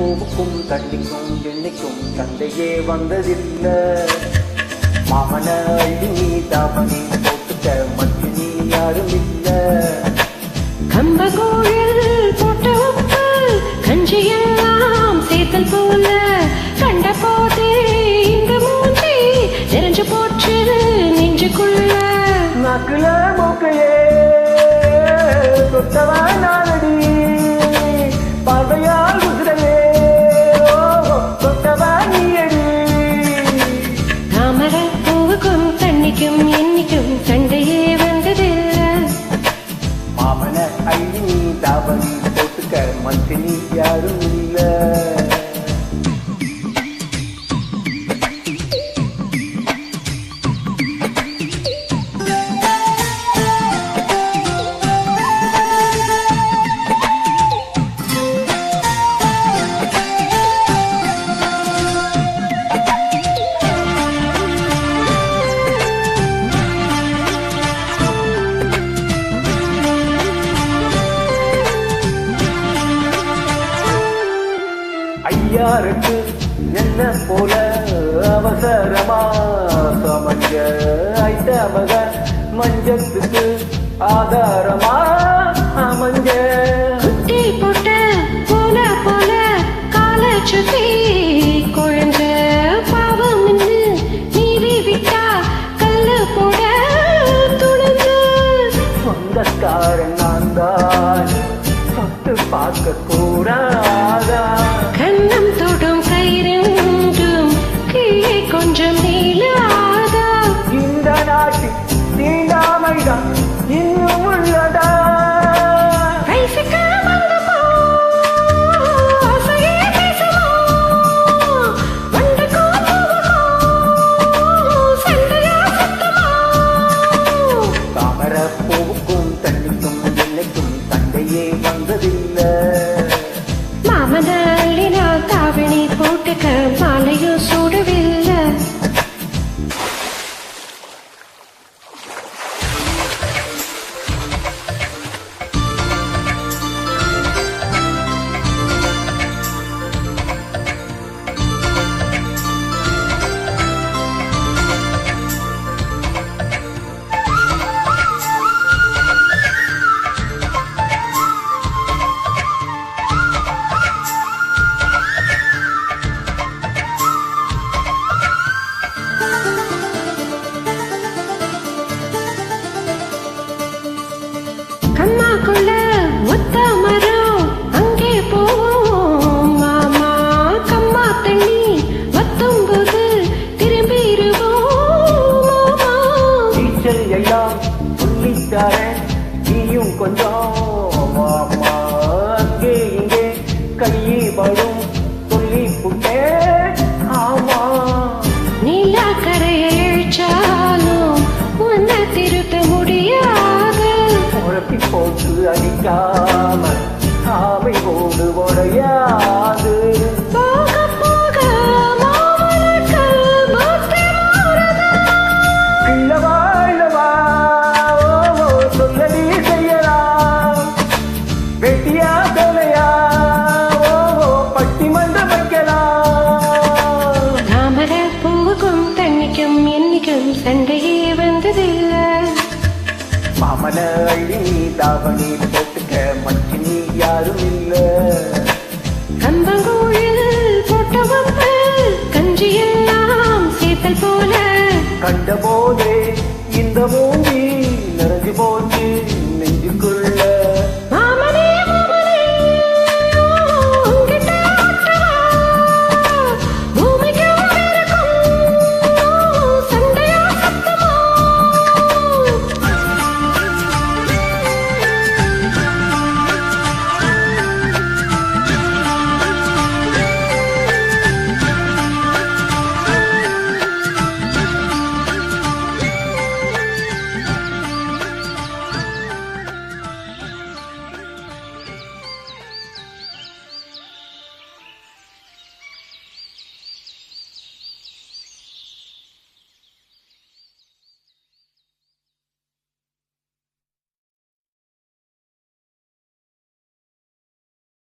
பூவுக்கும் தண்ணிக்கும் எண்ணெய்க்கும் சண்டையே வந்ததில்லை. மாமன அள்ளி நீ தாமணி போட்டுக்க மட்டும் நீ யாரும் இல்லை கம்பகோழில் பூவுக்கும் இன்னைக்கும் சண்டையே வந்தது மாமன அள்ளி தாவணி போட்டுக்க மட்டும் யாரும் இல்லை. ஐயாருக்கு என்ன போல அவசரமா? சமஞ்ச ஐட்ட மக மஞ்சத்துக்கு ஆதாரமா? டீச்சர் எல்லாம் சொல்லித்தாரேன் நீயும் கொஞ்சம். அங்கே இங்கே கையை படும் சொல்லி புட்டேன் ஆமா. நீலாக்கரையை இழிச்சாலும் உன்னை திருத்த முடியாது. உரப்பி போட்டு என்னைக்கும் சண்டையே வந்ததில்லை. மாமன அள்ளி நீ தாவணி போட்டுக்க மச்சி நீ யாரும் இல்ல. கம்பங்கூழில் போட்ட உப்பு கஞ்சியெல்லாம் சேத்தல் போல. கண்ட போதே இந்த மூங்கி நிறைஞ்சு போச்சு.